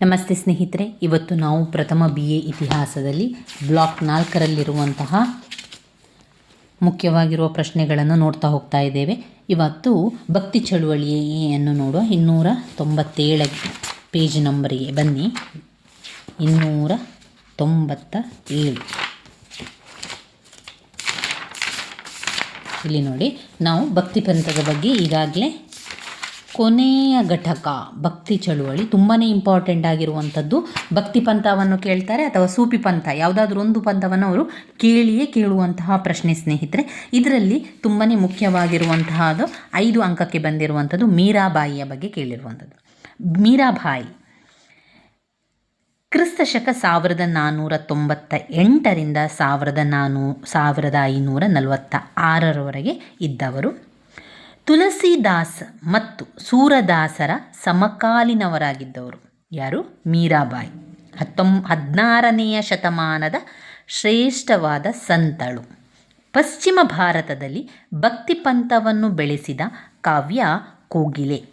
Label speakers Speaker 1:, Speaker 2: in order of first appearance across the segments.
Speaker 1: ನಮಸ್ತೆ ಸ್ನೇಹಿತರೆ, ಇವತ್ತು ನಾವು ಪ್ರಥಮ ಬಿ ಎ ಇತಿಹಾಸದಲ್ಲಿ ಬ್ಲಾಕ್ ನಾಲ್ಕರಲ್ಲಿರುವಂತಹ ಮುಖ್ಯವಾಗಿರುವ ಪ್ರಶ್ನೆಗಳನ್ನು ನೋಡ್ತಾ ಹೋಗ್ತಾ ಇದ್ದೇವೆ. ಇವತ್ತು ಭಕ್ತಿ ಚಳುವಳಿಯನ್ನು ನೋಡುವ ಇನ್ನೂರ ತೊಂಬತ್ತೇಳ ಪೇಜ್ ನಂಬರಿಗೆ ಬನ್ನಿ. ಇನ್ನೂರ ತೊಂಬತ್ತ ಏಳು ಇಲ್ಲಿ ನೋಡಿ, ನಾವು ಭಕ್ತಿ ಪಂಥದ ಬಗ್ಗೆ ಈಗಾಗಲೇ ಕೊನೆಯ ಘಟಕ, ಭಕ್ತಿ ಚಳುವಳಿ ತುಂಬಾ ಇಂಪಾರ್ಟೆಂಟ್ ಆಗಿರುವಂಥದ್ದು. ಭಕ್ತಿ ಪಂಥವನ್ನು ಕೇಳ್ತಾರೆ ಅಥವಾ ಸೂಪಿ ಪಂಥ, ಯಾವುದಾದ್ರೂ ಒಂದು ಪಂಥವನ್ನು ಅವರು ಕೇಳಿಯೇ ಕೇಳುವಂತಹ ಪ್ರಶ್ನೆ ಸ್ನೇಹಿತರೆ. ಇದರಲ್ಲಿ ತುಂಬಾ ಮುಖ್ಯವಾಗಿರುವಂತಹದು ಐದು ಅಂಕಕ್ಕೆ ಬಂದಿರುವಂಥದ್ದು ಮೀರಾಬಾಯಿಯ ಬಗ್ಗೆ ಕೇಳಿರುವಂಥದ್ದು. ಮೀರಾಬಾಯಿ ಕ್ರಿಸ್ತ ಶಕ ಸಾವಿರದ ನಾನ್ನೂರ ತೊಂಬತ್ತ ಎಂಟರಿಂದ ಸಾವಿರದ ನಾನ್ನೂ ಸಾವಿರದ ಐನೂರ ನಲವತ್ತ ಆರರವರೆಗೆ ಇದ್ದವರು. ತುಳಸಿದಾಸ್ ಮತ್ತು ಸೂರದಾಸರ ಸಮಕಾಲೀನವರಾಗಿದ್ದವರು ಯಾರು? ಮೀರಾಬಾಯಿ. ಹತ್ತೊಂ, ಹದಿನಾರನೆಯ ಶತಮಾನದ ಶ್ರೇಷ್ಠವಾದ ಸಂತಳು. ಪಶ್ಚಿಮ ಭಾರತದಲ್ಲಿ ಭಕ್ತಿ ಪಂಥವನ್ನು ಬೆಳೆಸಿದ ಕಾವ್ಯ ಕೋಗಿಲೆ.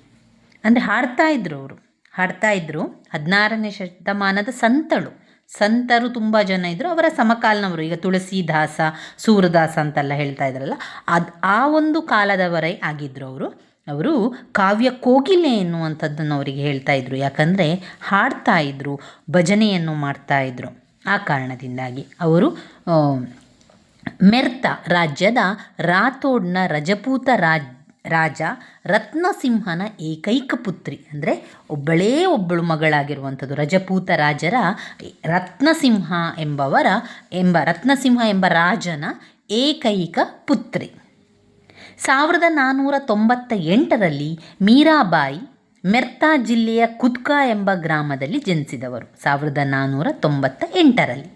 Speaker 1: ಅಂದರೆ ಹಾಡ್ತಾ ಇದ್ರು ಅವರು. ಹಾಡ್ತಾ ಇದ್ರು ಹದಿನಾರನೇ ಶತಮಾನದ ಸಂತಳು. ಸಂತರು ತುಂಬ ಜನ ಇದ್ದರು ಅವರ ಸಮಕಾಲನವರು. ಈಗ ತುಳಸಿದಾಸ, ಸೂರದಾಸ ಅಂತೆಲ್ಲ ಹೇಳ್ತಾ ಇದ್ರಲ್ಲ, ಅದು ಆ ಒಂದು ಕಾಲದವರೇ ಆಗಿದ್ದರು ಅವರು. ಅವರು ಕಾವ್ಯ ಕೋಗಿಲೆ ಎನ್ನುವಂಥದ್ದನ್ನು ಅವರಿಗೆ ಹೇಳ್ತಾ ಇದ್ರು. ಯಾಕಂದರೆ ಹಾಡ್ತಾ ಇದ್ರು, ಭಜನೆಯನ್ನು ಮಾಡ್ತಾ ಇದ್ರು. ಆ ಕಾರಣದಿಂದಾಗಿ ಅವರು ಮೆರ್ತ ರಾಜ್ಯದ ರಾಥೋಡ್ನ ರಜಪೂತ ರಾಜ್ ರಾಜ ರತ್ನಸಿಂಹನ ಏಕೈಕ ಪುತ್ರಿ ಅಂದರೆ ಒಬ್ಬಳೇ ಒಬ್ಬಳು ಮಗಳಾಗಿರುವಂಥದ್ದು. ರಜಪೂತ ರಾಜರ ರತ್ನಸಿಂಹ ಎಂಬವರ ಎಂಬ ರತ್ನಸಿಂಹ ಎಂಬ ರಾಜನ ಏಕೈಕ ಪುತ್ರಿ. ಸಾವಿರದ ನಾನ್ನೂರ ತೊಂಬತ್ತ ಎಂಟರಲ್ಲಿ ಮೀರಾಬಾಯಿ ಮೆರ್ತಾ ಜಿಲ್ಲೆಯ ಕುದ್ಕಾ ಎಂಬ ಗ್ರಾಮದಲ್ಲಿ ಜನಿಸಿದವರು ಸಾವಿರದ ನಾನ್ನೂರ ತೊಂಬತ್ತ ಎಂಟರಲ್ಲಿ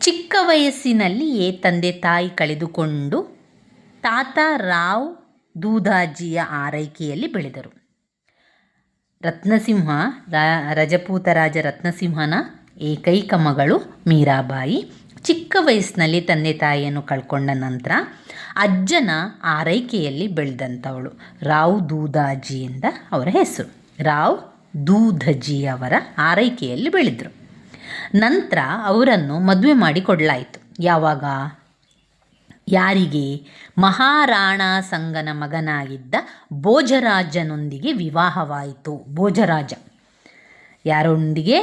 Speaker 1: ಚಿಕ್ಕ ವಯಸ್ಸಿನಲ್ಲಿಯೇ ತಂದೆ ತಾಯಿ ಕಳೆದುಕೊಂಡು ತಾತ ರಾವ್ ದೂದಾಜಿಯ ಆರೈಕೆಯಲ್ಲಿ ಬೆಳೆದರು. ರತ್ನಸಿಂಹ ರಜಪೂತ ರಾಜ ರತ್ನಸಿಂಹನ ಏಕೈಕ ಮಗಳು ಮೀರಾಬಾಯಿ ಚಿಕ್ಕ ವಯಸ್ಸಿನಲ್ಲಿ ತಂದೆ ತಾಯಿಯನ್ನು ಕಳ್ಕೊಂಡ ನಂತರ ಅಜ್ಜನ ಆರೈಕೆಯಲ್ಲಿ ಬೆಳೆದಂಥವಳು. ರಾವ್ ದೂದಾಜಿ ಎಂದ ಅವರ ಹೆಸರು. ರಾವ್ ದೂಧಜಿ ಅವರ ಆರೈಕೆಯಲ್ಲಿ ಬೆಳೆದರು. ನಂತರ ಅವರನ್ನು ಮದುವೆ ಮಾಡಿಕೊಡಲಾಯಿತು. ಯಾವಾಗ? ಯಾರಿಗೆ? ಮಹಾರಾಣ ಸಂಗನ ಮಗನಾಗಿದ್ದ ಭೋಜರಾಜನೊಂದಿಗೆ ವಿವಾಹವಾಯಿತು. ಭೋಜರಾಜ. ಯಾರೊಂದಿಗೆ?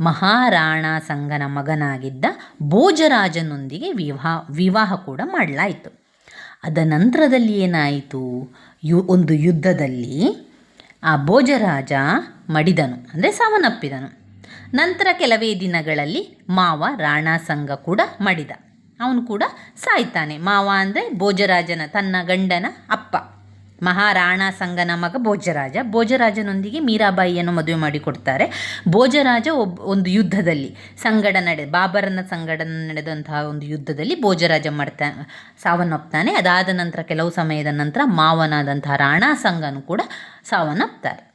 Speaker 1: ಮಹಾರಾಣ ಸಂಗನ ಮಗನಾಗಿದ್ದ ಭೋಜರಾಜನೊಂದಿಗೆ ವಿವಾಹ ವಿವಾಹ ಕೂಡ ಮಾಡಲಾಯಿತು. ಅದ ನಂತರದಲ್ಲಿ ಏನಾಯಿತು? ಯು, ಒಂದು ಯುದ್ಧದಲ್ಲಿ ಆ ಭೋಜರಾಜ ಮಡಿದನು, ಅಂದರೆ ಸಾವನ್ನಪ್ಪಿದನು. ನಂತರ ಕೆಲವೇ ದಿನಗಳಲ್ಲಿ ಮಾವ ರಾಣಾ ಸಂಘ ಕೂಡ ಮಡಿದ. ಅವನು ಕೂಡ ಸಾಯ್ತಾನೆ. ಮಾವ ಅಂದರೆ ಭೋಜರಾಜನ, ತನ್ನ ಗಂಡನ ಅಪ್ಪ. ಮಹಾರಾಣ ಸಂಗನ ಮಗ ಭೋಜರಾಜ. ಭೋಜರಾಜನೊಂದಿಗೆ ಮೀರಾಬಾಯಿಯನ್ನು ಮದುವೆ ಮಾಡಿಕೊಡ್ತಾರೆ. ಭೋಜರಾಜ ಒಬ್ಬ ಒಂದು ಯುದ್ಧದಲ್ಲಿ ಸಂಗಡ ನಡೆ ಬಾಬರನ ಸಂಗಡ ನಡೆದಂತಹ ಒಂದು ಯುದ್ಧದಲ್ಲಿ ಭೋಜರಾಜ ಮಾಡ್ತಾ, ಸಾವನ್ನಪ್ತಾನೆ. ಅದಾದ ನಂತರ, ಕೆಲವು ಸಮಯದ ನಂತರ ಮಾವನಾದಂತಹ ರಾಣಾ ಸಂಗನು ಕೂಡ ಸಾವನ್ನಪ್ತಾರೆ.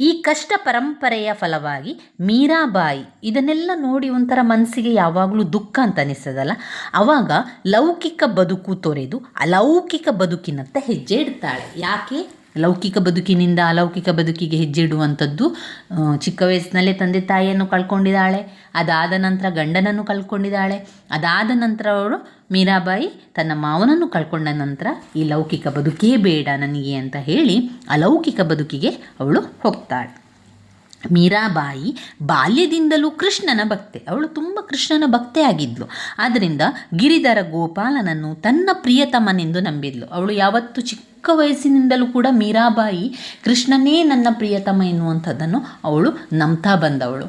Speaker 1: ಈ ಕಷ್ಟ ಪರಂಪರೆಯ ಫಲವಾಗಿ ಮೀರಾಬಾಯಿ ಇದನ್ನೆಲ್ಲ ನೋಡಿ ಒಂಥರ ಮನಸ್ಸಿಗೆ ಯಾವಾಗಲೂ ದುಃಖ ಅಂತ ಅನಿಸ್ತದಲ್ಲ? ಅವಾಗ ಲೌಕಿಕ ಬದುಕು ತೊರೆದು ಅಲೌಕಿಕ ಬದುಕಿನತ್ತ ಹೆಜ್ಜೆ ಇಡ್ತಾಳೆ ಯಾಕೆ? ಲೌಕಿಕ ಬದುಕಿನಿಂದ ಅಲೌಕಿಕ ಬದುಕಿಗೆ ಹೆಜ್ಜೆ ಇಡುವಂಥದ್ದು ಚಿಕ್ಕ ವಯಸ್ಸಿನಲ್ಲೇ ತಂದೆ ತಾಯಿಯನ್ನು ಕಳ್ಕೊಂಡಿದ್ದಾಳೆ. ಅದಾದ ನಂತರ ಗಂಡನನ್ನು ಕಳ್ಕೊಂಡಿದ್ದಾಳೆ. ಅದಾದ ನಂತರ ಅವಳು ಮೀರಾಬಾಯಿ ತನ್ನ ಮಾವನನ್ನು ಕಳ್ಕೊಂಡ ನಂತರ ಈ ಲೌಕಿಕ ಬದುಕೇ ಬೇಡ ನನಗೆ ಅಂತ ಹೇಳಿ ಅಲೌಕಿಕ ಬದುಕಿಗೆ ಅವಳು ಹೋಗ್ತಾಳೆ. ಮೀರಾಬಾಯಿ ಬಾಲ್ಯದಿಂದಲೂ ಕೃಷ್ಣನ ಭಕ್ತೆ. ಅವಳು ತುಂಬ ಕೃಷ್ಣನ ಭಕ್ತೆ ಆಗಿದ್ಲು. ಆದ್ದರಿಂದ ಗಿರಿಧರ ಗೋಪಾಲನನ್ನು ತನ್ನ ಪ್ರಿಯತಮನೆಂದು ನಂಬಿದ್ಲು. ಅವಳು ಯಾವತ್ತೂ ಚಿಕ್ಕ ವಯಸ್ಸಿನಿಂದಲೂ ಕೂಡ ಮೀರಾಬಾಯಿ ಕೃಷ್ಣನೇ ನನ್ನ ಪ್ರಿಯತಮ ಎನ್ನುವಂಥದ್ದನ್ನು ಅವಳು ನಂಬ್ತಾ ಬಂದವಳು.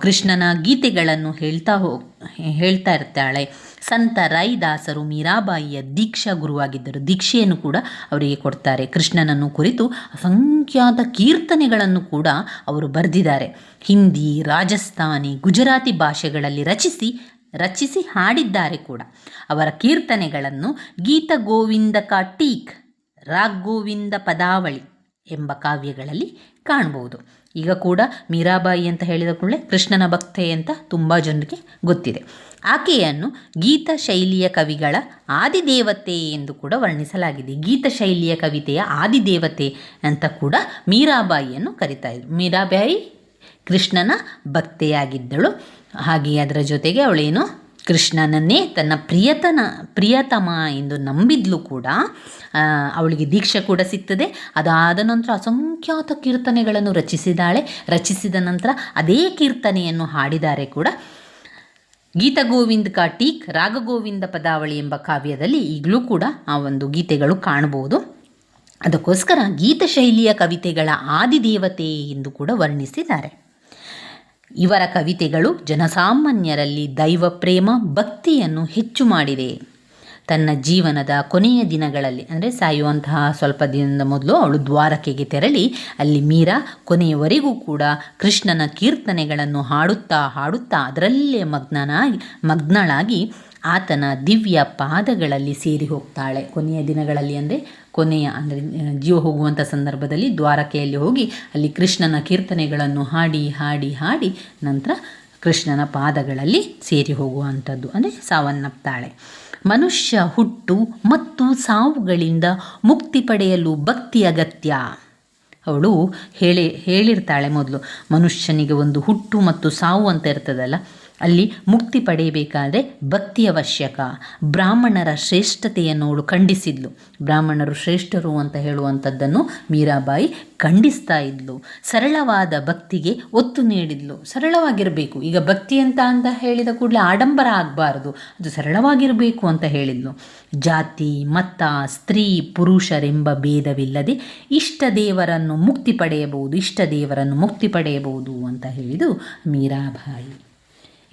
Speaker 1: ಕೃಷ್ಣನ ಗೀತೆಗಳನ್ನು ಹೇಳ್ತಾ ಹೋಗ್ ಹೇಳ್ತಾ ಇರ್ತಾಳೆ. ಸಂತ ರೈದಾಸರು ಮೀರಾಬಾಯಿಯ ದೀಕ್ಷಾ ಗುರುವಾಗಿದ್ದರು. ದೀಕ್ಷೆಯನ್ನು ಕೂಡ ಅವರಿಗೆ ಕೊಡ್ತಾರೆ. ಕೃಷ್ಣನನ್ನು ಕುರಿತು ಅಸಂಖ್ಯಾತ ಕೀರ್ತನೆಗಳನ್ನು ಕೂಡ ಅವರು ಬರೆದಿದ್ದಾರೆ. ಹಿಂದಿ, ರಾಜಸ್ಥಾನಿ, ಗುಜರಾತಿ ಭಾಷೆಗಳಲ್ಲಿ ರಚಿಸಿ ರಚಿಸಿ ಹಾಡಿದ್ದಾರೆ ಕೂಡ. ಅವರ ಕೀರ್ತನೆಗಳನ್ನು ಗೀತ ಗೋವಿಂದ ಕಾ ಟೀಕ್ ರಾಗ್ ಗೋವಿಂದ ಪದಾವಳಿ ಎಂಬ ಕಾವ್ಯಗಳಲ್ಲಿ ಕಾಣಬಹುದು. ಈಗ ಕೂಡ ಮೀರಾಬಾಯಿ ಅಂತ ಹೇಳಿದ ಕೂಡಲೇ ಕೃಷ್ಣನ ಭಕ್ತೆ ಅಂತ ತುಂಬ ಜನರಿಗೆ ಗೊತ್ತಿದೆ. ಆಕೆಯನ್ನು ಗೀತ ಶೈಲಿಯ ಕವಿಗಳ ಆದಿದೇವತೆ ಎಂದು ಕೂಡ ವರ್ಣಿಸಲಾಗಿದೆ. ಗೀತ ಶೈಲಿಯ ಕವಿತೆಯ ಆದಿದೇವತೆ ಅಂತ ಕೂಡ ಮೀರಾಬಾಯಿಯನ್ನು ಕರಿತಾ ಇದ್ರು. ಮೀರಾಬಾಯಿ ಕೃಷ್ಣನ ಭಕ್ತೆಯಾಗಿದ್ದಳು. ಹಾಗೆ ಅದರ ಜೊತೆಗೆ ಅವಳೇನು ಕೃಷ್ಣನನ್ನೇ ತನ್ನ ಪ್ರಿಯತನ, ಪ್ರಿಯತಮ ಎಂದು ನಂಬಿದ್ಲು ಕೂಡ ಅವಳಿಗೆ ದೀಕ್ಷೆ ಕೂಡ ಸಿಗ್ತದೆ. ಅದಾದ ನಂತರ ಅಸಂಖ್ಯಾತ ಕೀರ್ತನೆಗಳನ್ನು ರಚಿಸಿದಾಳೆ. ರಚಿಸಿದ ನಂತರ ಅದೇ ಕೀರ್ತನೆಯನ್ನು ಹಾಡಿದ್ದಾರೆ ಕೂಡ. ಗೀತಗೋವಿಂದ ಕಾ ಟೀಕ್ ರಾಗಗೋವಿಂದ ಪದಾವಳಿ ಎಂಬ ಕಾವ್ಯದಲ್ಲಿ ಈಗಲೂ ಕೂಡ ಆ ಒಂದು ಗೀತೆಗಳು ಕಾಣಬಹುದು. ಅದಕ್ಕೋಸ್ಕರ ಗೀತ ಶೈಲಿಯ ಕವಿತೆಗಳ ಆದಿದೇವತೆ ಎಂದು ಕೂಡ ವರ್ಣಿಸಿದ್ದಾರೆ. ಇವರ ಕವಿತೆಗಳು ಜನಸಾಮಾನ್ಯರಲ್ಲಿ ದೈವ ಪ್ರೇಮ ಭಕ್ತಿಯನ್ನು ಹೆಚ್ಚು ಮಾಡಿದೆ ತನ್ನ ಜೀವನದ ಕೊನೆಯ ದಿನಗಳಲ್ಲಿ, ಅಂದರೆ ಸಾಯುವಂತಹ ಸ್ವಲ್ಪ ದಿನದ ಮೊದಲು ಅವಳು ದ್ವಾರಕೆಗೆ ತೆರಳಿ, ಅಲ್ಲಿ ಮೀರಾ ಕೊನೆಯವರೆಗೂ ಕೂಡ ಕೃಷ್ಣನ ಕೀರ್ತನೆಗಳನ್ನು ಹಾಡುತ್ತಾ ಹಾಡುತ್ತಾ ಅದರಲ್ಲೇ ಮಗ್ನನಾಗಿ, ಮಗ್ನಳಾಗಿ ಆತನ ದಿವ್ಯ ಪಾದಗಳಲ್ಲಿ ಸೇರಿ ಹೋಗ್ತಾಳೆ. ಕೊನೆಯ ದಿನಗಳಲ್ಲಿ ಅಂದರೆ ಕೊನೆಯ ಅಂದರೆ ಜೀವ ಹೋಗುವಂಥ ಸಂದರ್ಭದಲ್ಲಿ ದ್ವಾರಕೆಯಲ್ಲಿ ಹೋಗಿ ಅಲ್ಲಿ ಕೃಷ್ಣನ ಕೀರ್ತನೆಗಳನ್ನು ಹಾಡಿ ಹಾಡಿ ಹಾಡಿ ನಂತರ ಕೃಷ್ಣನ ಪಾದಗಳಲ್ಲಿ ಸೇರಿ ಹೋಗುವಂಥದ್ದು. ಅಂದರೆ ಸಾವನ್ನಪ್ತಾಳೆ ಮನುಷ್ಯ ಹುಟ್ಟು ಮತ್ತು ಸಾವುಗಳಿಂದ ಮುಕ್ತಿ ಪಡೆಯಲು ಭಕ್ತಿ ಅಗತ್ಯ. ಅವಳು ಹೇಳಿ, ಹೇಳಿರ್ತಾಳೆ ಮೊದಲು, ಮನುಷ್ಯನಿಗೆ ಒಂದು ಹುಟ್ಟು ಮತ್ತು ಸಾವು ಅಂತ ಇರ್ತದಲ್ಲ ಅಲ್ಲಿ ಮುಕ್ತಿ ಪಡೆಯಬೇಕಾದರೆ ಭಕ್ತಿ ಅವಶ್ಯಕ. ಬ್ರಾಹ್ಮಣರ ಶ್ರೇಷ್ಠತೆಯನ್ನು ಅವಳು ಖಂಡಿಸಿದ್ಲು. ಬ್ರಾಹ್ಮಣರು ಶ್ರೇಷ್ಠರು ಅಂತ ಹೇಳುವಂಥದ್ದನ್ನು ಮೀರಾಬಾಯಿ ಖಂಡಿಸ್ತಾ ಇದ್ಲು. ಸರಳವಾದ ಭಕ್ತಿಗೆ ಒತ್ತು ನೀಡಿದ್ಲು. ಸರಳವಾಗಿರಬೇಕು. ಈಗ ಭಕ್ತಿ ಅಂತ ಅಂತ ಹೇಳಿದ ಕೂಡಲೇ ಆಡಂಬರ ಆಗಬಾರ್ದು. ಅದು ಸರಳವಾಗಿರಬೇಕು ಅಂತ ಹೇಳಿದ್ಲು. ಜಾತಿ, ಮತ, ಸ್ತ್ರೀ, ಪುರುಷರೆಂಬ ಭೇದವಿಲ್ಲದೆ ಇಷ್ಟ ದೇವರನ್ನು ಮುಕ್ತಿ ಪಡೆಯಬಹುದು, ಇಷ್ಟ ದೇವರನ್ನು ಮುಕ್ತಿ ಪಡೆಯಬಹುದು ಅಂತ ಹೇಳಿದು ಮೀರಾಬಾಯಿ.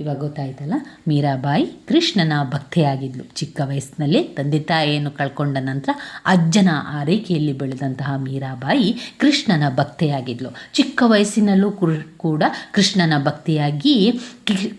Speaker 1: ಇವಾಗ ಗೊತ್ತಾಯ್ತಲ್ಲ? ಮೀರಾಬಾಯಿ ಕೃಷ್ಣನ ಭಕ್ತೆಯಾಗಿದ್ಲು. ಚಿಕ್ಕ ವಯಸ್ಸಿನಲ್ಲೇ ತಂದೆ ತಾಯಿಯನ್ನು ಕಳ್ಕೊಂಡ ನಂತರ ಅಜ್ಜನ ಆರೈಕೆಯಲ್ಲಿ ಬೆಳೆದಂತಹ ಮೀರಾಬಾಯಿ ಕೃಷ್ಣನ ಭಕ್ತೆಯಾಗಿದ್ಲು. ಚಿಕ್ಕ ವಯಸ್ಸಿನಲ್ಲೂ ಕೂಡ ಕೃಷ್ಣನ ಭಕ್ತಿಯಾಗಿ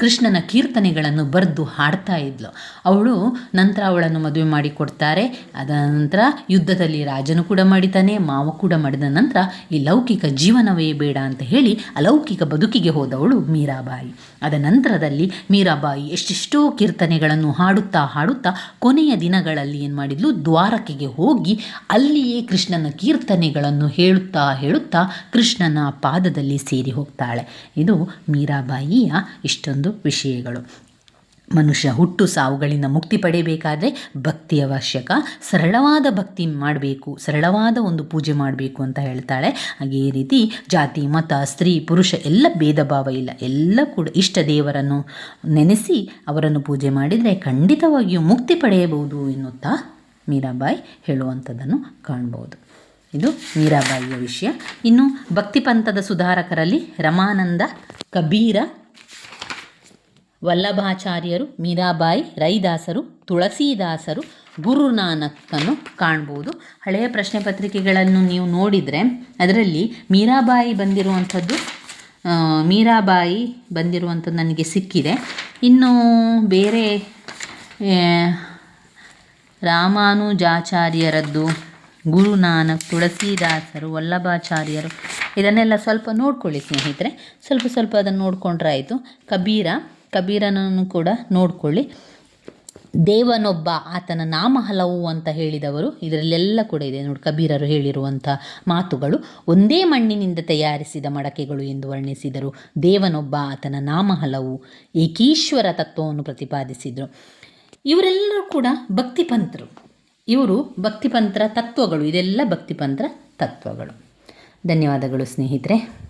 Speaker 1: ಕೃಷ್ಣನ ಕೀರ್ತನೆಗಳನ್ನು ಬರೆದು ಹಾಡ್ತಾ ಇದ್ಲು. ಅವಳು ನಂತರ ಅವಳನ್ನು ಮದುವೆ ಮಾಡಿ ಕೊಡ್ತಾರೆ ಅದ ನಂತರ ಯುದ್ಧದಲ್ಲಿ ರಾಜನು ಕೂಡ ಮಾಡಿದ್ದಾನೆ, ಮಾವ ಕೂಡ ಮಾಡಿದ ನಂತರ ಈ ಲೌಕಿಕ ಜೀವನವೇ ಬೇಡ ಅಂತ ಹೇಳಿ ಅಲೌಕಿಕ ಬದುಕಿಗೆ ಹೋದವಳು ಮೀರಾಬಾಯಿ. ಅದ ನಂತರದಲ್ಲಿ ಮೀರಾಬಾಯಿ ಎಷ್ಟೆಷ್ಟೋ ಕೀರ್ತನೆಗಳನ್ನು ಹಾಡುತ್ತಾ ಹಾಡುತ್ತಾ ಕೊನೆಯ ದಿನಗಳಲ್ಲಿ ಏನು ಮಾಡಿದ್ಲು? ದ್ವಾರಕೆಗೆ ಹೋಗಿ ಅಲ್ಲಿಯೇ ಕೃಷ್ಣನ ಕೀರ್ತನೆಗಳನ್ನು ಹೇಳುತ್ತಾ ಹೇಳುತ್ತಾ ಕೃಷ್ಣನ ಪಾದದಲ್ಲಿ ಸೇರಿ ಹೋಗ್ತಾಳೆ. ಇದು ಮೀರಾಬಾಯಿಯ ಇಷ್ಟೊಂದು ವಿಷಯಗಳು. ಮನುಷ್ಯ ಹುಟ್ಟು ಸಾವುಗಳಿಂದ ಮುಕ್ತಿ ಪಡೆಯಬೇಕಾದರೆ ಭಕ್ತಿ ಅವಶ್ಯಕ. ಸರಳವಾದ ಭಕ್ತಿ ಮಾಡಬೇಕು, ಸರಳವಾದ ಒಂದು ಪೂಜೆ ಮಾಡಬೇಕು ಅಂತ ಹೇಳ್ತಾಳೆ. ಹಾಗೆ ಈ ರೀತಿ ಜಾತಿ, ಮತ, ಸ್ತ್ರೀ, ಪುರುಷ ಎಲ್ಲ ಭೇದ ಭಾವ ಇಲ್ಲ. ಎಲ್ಲ ಕೂಡ ಇಷ್ಟ ದೇವರನ್ನು ನೆನೆಸಿ ಅವರನ್ನು ಪೂಜೆ ಮಾಡಿದರೆ ಖಂಡಿತವಾಗಿಯೂ ಮುಕ್ತಿ ಪಡೆಯಬಹುದು ಎನ್ನುತ್ತಾ ಮೀರಾಬಾಯಿ ಹೇಳುವಂಥದ್ದನ್ನು ಕಾಣ್ಬೋದು. ಇದು ಮೀರಾಬಾಯಿಯ ವಿಷಯ. ಇನ್ನು ಭಕ್ತಿ ಪಂಥದ ಸುಧಾರಕರಲ್ಲಿ ರಮಾನಂದ ಕಬೀರ ವಲ್ಲಭಾಚಾರ್ಯರು, ಮೀರಾಬಾಯಿ, ರೈದಾಸರು, ತುಳಸೀದಾಸರು ಗುರುನಾನಕ್ಕನ್ನು ಕಾಣ್ಬೋದು. ಹಳೆಯ ಪ್ರಶ್ನೆ ಪತ್ರಿಕೆಗಳನ್ನು ನೀವು ನೋಡಿದರೆ ಅದರಲ್ಲಿ ಮೀರಾಬಾಯಿ ಬಂದಿರುವಂಥದ್ದು ಮೀರಾಬಾಯಿ ಬಂದಿರುವಂಥದ್ದು ನನಗೆ ಸಿಕ್ಕಿದೆ. ಇನ್ನು ಬೇರೆ ರಾಮಾನುಜಾಚಾರ್ಯರದ್ದು, ಗುರುನಾನಕ್, ತುಳಸಿದಾಸರು, ವಲ್ಲಭಾಚಾರ್ಯರು, ಇದನ್ನೆಲ್ಲ ಸ್ವಲ್ಪ ನೋಡ್ಕೊಳ್ಳಿ ಸ್ನೇಹಿತರೆ. ಸ್ವಲ್ಪ ಸ್ವಲ್ಪ ಅದನ್ನು ನೋಡಿಕೊಂಡ್ರೆ ಆಯಿತು. ಕಬೀರ ಕಬೀರನನ್ನು ಕೂಡ ನೋಡಿಕೊಳ್ಳಿ. ದೇವನೊಬ್ಬ ಆತನ ನಾಮ ಹಲವು ಅಂತ ಹೇಳಿದವರು, ಇದರಲ್ಲೆಲ್ಲ ಕೂಡ ಇದೆ ನೋಡಿ ಕಬೀರರು ಹೇಳಿರುವಂಥ ಮಾತುಗಳು. ಒಂದೇ ಮಣ್ಣಿನಿಂದ ತಯಾರಿಸಿದ ಮಡಕೆಗಳು ಎಂದು ವರ್ಣಿಸಿದರು. ದೇವನೊಬ್ಬ ಆತನ ನಾಮ ಹಲವು ಏಕೀಶ್ವರ ತತ್ವವನ್ನು ಪ್ರತಿಪಾದಿಸಿದರು. ಇವರೆಲ್ಲರೂ ಕೂಡ ಭಕ್ತಿಪಂತರು. ಇವರು ಭಕ್ತಿಪಂತ್ರ ತತ್ವಗಳು, ಇದೆಲ್ಲ ಭಕ್ತಿಪಂತ್ರ ತತ್ವಗಳು. ಧನ್ಯವಾದಗಳು ಸ್ನೇಹಿತರೆ.